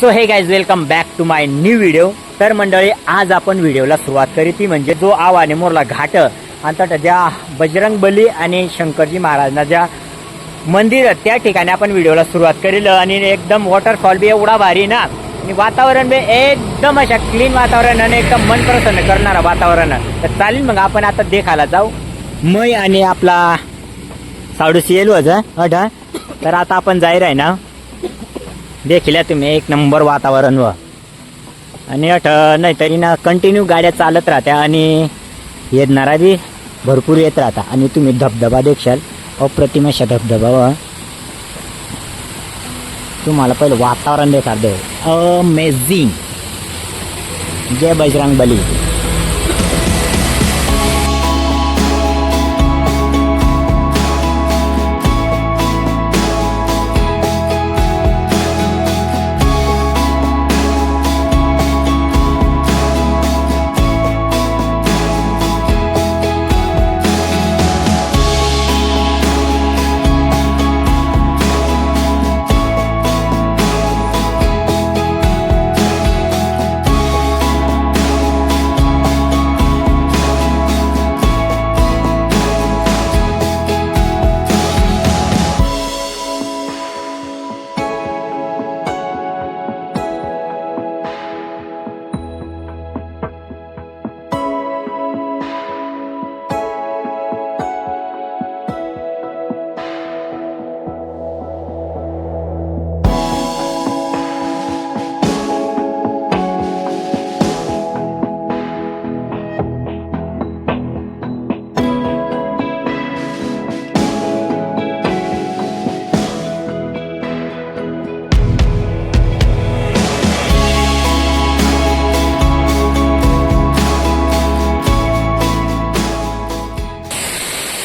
So hey guys welcome back to my new video तर मंडळी आज आपण व्हिडिओला सुरुवात करी. ती म्हणजे जो आवाने मोरला घाट आणि ज्या बजरंग बली आणि शंकरजी महाराजांना ज्या मंदिर त्या ठिकाणी आपण व्हिडिओला सुरुवात करेल. आणि एकदम वॉटरफॉल बी एवढा भारी ना. आणि वातावरण बी एकदम अशा क्लीन वातावरण आणि एकदम मन प्रसन्न करणारं वातावरण. तर चालेल मग आपण आता देखायला जाऊ. मै आणि आपला साडूस येलो अट तर आता आपण जाहीर आहे ना. देखील तुम्ही एक नंबर वातावरण व. आणि अठ नाहीतरी ना कंटिन्यू गाड्या चालत राहत्या आणि येणारा बी भरपूर येत राहता. आणि तुम्ही धबधबा देखशाल अप्रतिम अशा धबधबा व. तुम्हाला पहिलं वातावरण देखार दे अमेझिंग जय बजरंग बली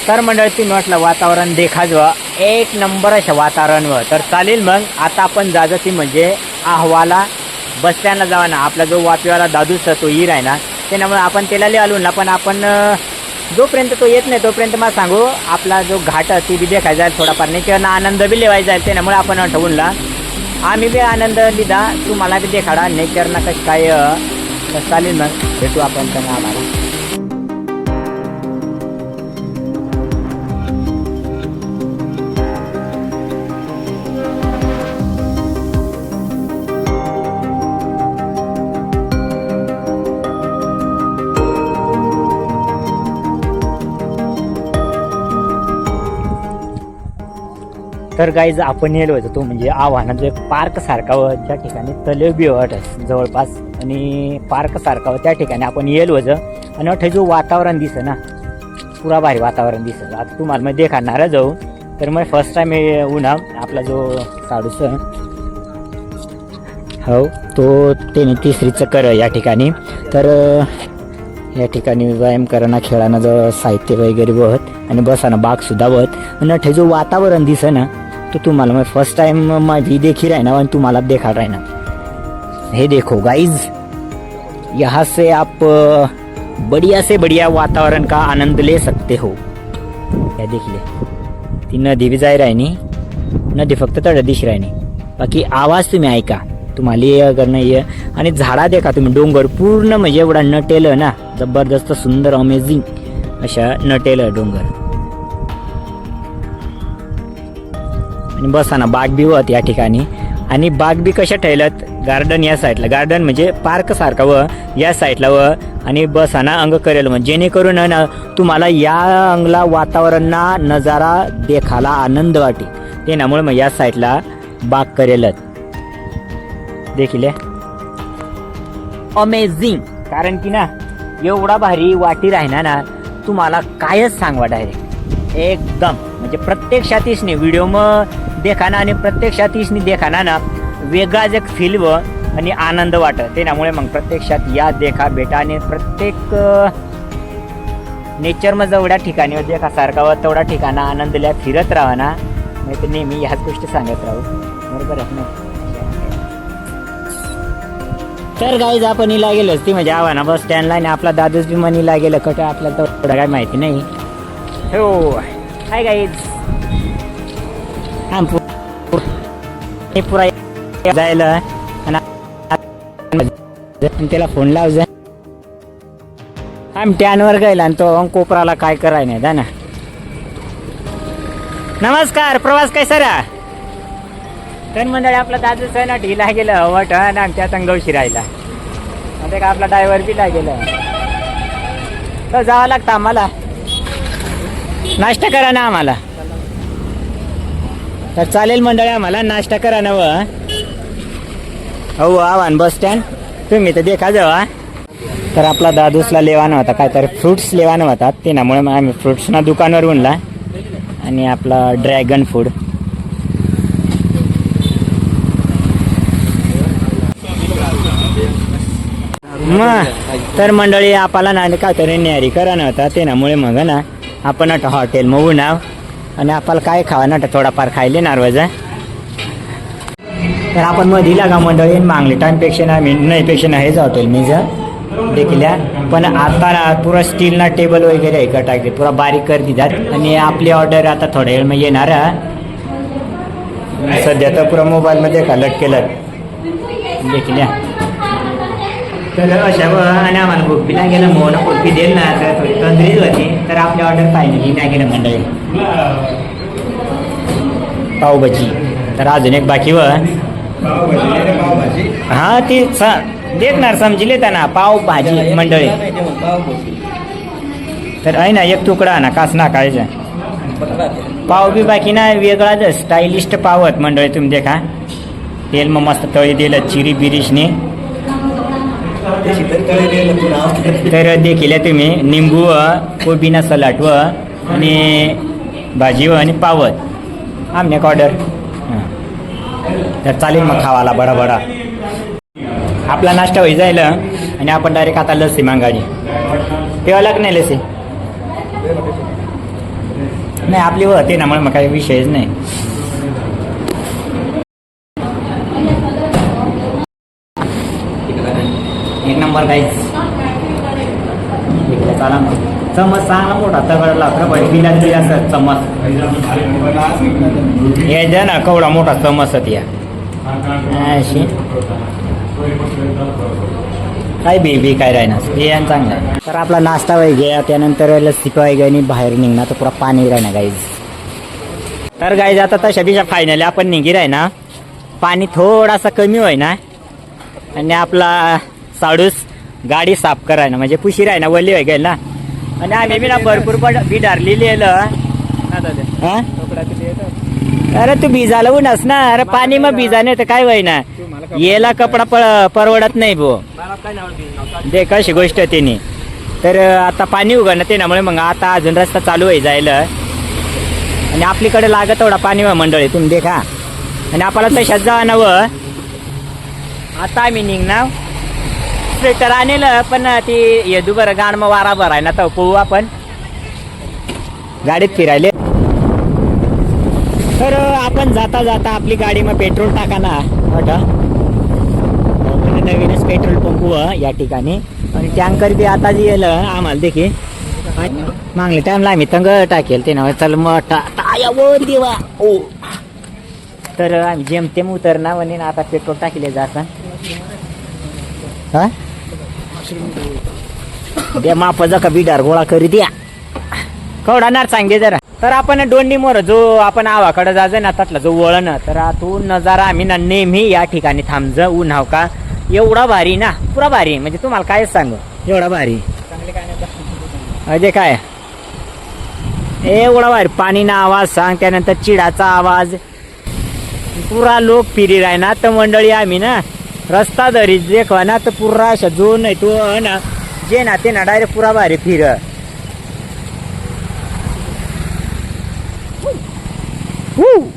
तर मंडळ तुम्ही म्हटलं वातावरण देखाजवा. एक नंबर अशा वातावरण व तर चालेल मग आता आपण जायचं ती म्हणजे अहवाला बसल्यानं जावा ना आपला जो वापिवाला दादूस तो ईर आहे ना त्यामुळे आपण त्याला लिहि आलो ना पण आपण जोपर्यंत तो येत नाही तोपर्यंत मला सांगू आपला जो घाट ती बी देखायचा जाईल थोडाफार. नाही किंवा आनंद बी लिवायचा जाईल त्यामुळे आपण ठेवूनला आम्ही बी आनंद लिधा तुम्हाला बी देखाडा. नेचरना कसं काय चालेल मग. भेटू आपण त्यांना आम्हाला. तर गाईज आपण येलो होतो तो म्हणजे आव्हानात एक पार्क सारखा त्या ठिकाणी तलेबी बी जवळपास. आणि पार्क सारखा त्या ठिकाणी आपण येलो होतं. आणि अठे जो वातावरण दिसं ना पुरा भारी वातावरण दिसत. आता तुम्हाला मग देखाणार जाऊ. तर मग फर्स्ट टाइम उन्हा आपला जो साडूस हो तो त्याने तिसरी चक्कर या ठिकाणी. तर या ठिकाणी व्यायाम करणं खेळानं जर साहित्य वगैरे बघत आणि बसाना बाग सुद्धा आणि अठे जो वातावरण दिसं ना तो तुम्हाला मैं फर्स्ट टाइम माझी देखी रहा ना और तुम्हाला देखा रहा ना हे देखो गाइज यहाँ से आप बढ़िया से बढ़िया वातावरण का आनंद ले सकते हो. या देखले ती नदी बी जाय राहिनी. नदी फक्त तड दिश राहिनी. बाकी आवाज तुम्ही ऐका. तुम्हाला ये अगर नाही ये. आणि झाडा देखा तुम्ही. डोंगर पूर्ण म्हणजे एवढा नटेल ना जबरदस्त सुंदर अमेझिंग अशा नटेल डोंगर. आणि बसाना बाग बी होत या ठिकाणी. आणि बाग बी कशा ठेवल्यात? गार्डन या साईडला गार्डन म्हणजे पार्क सारखा व या साईडला व. आणि बसाना अंग करेल मग. जेणेकरून ना तुम्हाला या अंगला वातावरण ना नजारा देखाला आनंद वाटे त्यामुळे मग या साईडला बाग करेलच. देखील अमेझिंग कारण की ना एवढा भारी वाटी राहणार ना तुम्हाला कायच सांगवा डायरेक्ट एकदम. म्हणजे प्रत्यक्षात इसने व्हिडिओ मग देखाना आणि प्रत्यक्षात इसने देखाना ना वेगळाच एक फील व आणि आनंद वाटत. त्यामुळे मग प्रत्यक्षात या देखा भेटा आणि प्रत्येक नेचर मग जेवढ्या ठिकाणी देखा सारखा व तेवढ्या ठिकाणा आनंदल्या फिरत राहा ना नाही तर नेहमी ह्याच गोष्टी सांगत राहू. बरोबर आहे ना तर गाईज आपण हिला गेलोच ती म्हणजे आव्हाना. बस स्टँडला आणि आपला दादूच बी मनीला गेलं कटं आपल्याला तर काय माहिती नाही. हो. हाय गाईज पुरा जायला आणि त्याला फोन लाव जा आम्ही टॅनवर गेला आणि तो कोपराला काय कराय नाही दा ना नमस्कार प्रवास काय सर तर मंडळी आपला दादू सण ढिला गेलं वट आणि आमच्या तंगवशी राहिला. आता का आपला ड्रायव्हर बी गेला. तर जावं लागतं आम्हाला. नाश्ता करा ना आम्हाला. तर चालेल मंडळी आम्हाला नाश्ता करा ना हो आव्हान बस स्टँड तुम्ही तर देखा जावा तर आपला दादूसला लेवाना होता तर फ्रुट्स लेवाना होता. त्यामुळे मग आम्ही फ्रुट्सना दुकानावर उनला. आणि आपला ड्रॅगन फूड मग तर मंडळी आपल्याला ना तरी न्यारी करा नव्हता त्यामुळे मग ना आपण आता हॉटेल मग उन्हाव. आणि आपल्याला काय खावा ना थोडाफार खायले नारवाज तर आपण मधीला का मंडळी मागले टाईमपेक्षा ना मी नाहीपेक्षा ना हेच हॉटेल मी जर. देखील पण आता ना पुरा स्टीलना टेबल वगैरे आहे का टाकले पुरा बारीक कर दितात आणि आपली ऑर्डर आता थोड्या वेळ मग येणार हा. सध्या तर पुरा मोबाईलमध्ये का लटकेलं देखील या. तर अशा आणि आम्हाला गोपी नाही गेलं मोहन गोपी देईल ना तर थोडी तंद्रीच होती. तर आपली ऑर्डर फायनली नाही गेलं मंडळी. पावभाजी. तर अजून एक बाकी व हा ती स- देखणार समजिले ना पावभाजी मंडळी. तर आहे ना एक तुकडा ना कास ना कायचा पाव बी बाकी ना वेगळाच स्टायलिस्ट पावत मंडळी तुम्ही देखा. तेल मग मस्त तळी दिलं चिरी बिरीशने. तर देखील तुम्ही निंबू व कोबीना सलाड व आणि भाजी व आणि पावत. आमने एक ऑर्डर. तर चालेल मग खावाला बडा बडा आपला नाश्ता होई जाईल आणि आपण डायरेक्ट आता लसी मागाडी तेव्हा लाग नाही लसी नाही आपली होते ना मग काही विषयच नाही. नंबर काहीच इकडे चाला मग. चमच चांगला मोठा तगड लागला बिलात बिल असं चमच हे द्या ना कवडा मोठा चमच या अशी. काय बेबी काय राहणार हे आणि चांगलं तर आपला नाश्ता वगैरे त्यानंतर लस्सी वगैरे आणि बाहेर निघणार तर पुरा पाणी राहणार गाईज तर गाईज आता तशा बिशा फायनली आपण निघी राही ना पाणी थोडासा कमी होय ना आणि आपला साडूस गाडी साफ कराय ना म्हणजे पुशीर आहे ना वल्ली वगैरे ना? आणि आम्ही बी ना भरपूर पण बिडारली लिहिलेलं अरे तू भिजाला उन्हास ना अरे पाणी मग भिजा नाही तर काय होय ना येला कपडा प- परवडत नाही भो. दे कशी गोष्ट तिने. तर आता पाणी उघडणं त्यामुळे मग आता अजून रस्ता चालू आहे जायला आणि आपलीकडे लागत एवढा पाणी व मंडळी तुम्ही देखा. आणि आपल्याला तशाच जाणव आता आम्ही निघणार. स्वेटर आणलं पण ती येदू बरं गाण मग वारा बरं आहे ना तर पोहू आपण. गाडीत फिरायले. तर आपण जाता जाता आपली गाडी मग पेट्रोल टाका ना वाटा नवीनच पेट्रोल पंप व या ठिकाणी. आणि टँकर बी आता जे येलं आम्हाला देखील. मागले टाइमला आम्ही तंग टाकेल ते ना चल मग टा- देवा. ओ. तर आम्ही जेमतेम उतरणार म्हणे आता पेट्रोल टाकले जाता. हा? द्या मापाचा का बिडार गोळा करी द्या. कवडाणार सांगे जरा. तर आपण दोन्ही मोर जो आपण आवाकडे जायचं ना त्यातला जो वळण तर आतून नजारा आम्ही ना नेहमी या ठिकाणी थांबज. उन्हाव का? एवढा भारी ना पुरा भारी म्हणजे तुम्हाला काय सांगू? एवढा भारी. अजय काय? एवढा भारी पाणीना आवाज सांग त्यानंतर चिडाचा आवाज. पुरा लोक फिरी राही ना तर मंडळी आम्ही ना रस्ता धरी देखवा ना तर पुरा अशा जो नाही तो ना जे ना ते ना डायरेक्ट पुरा भारी फिर Woo!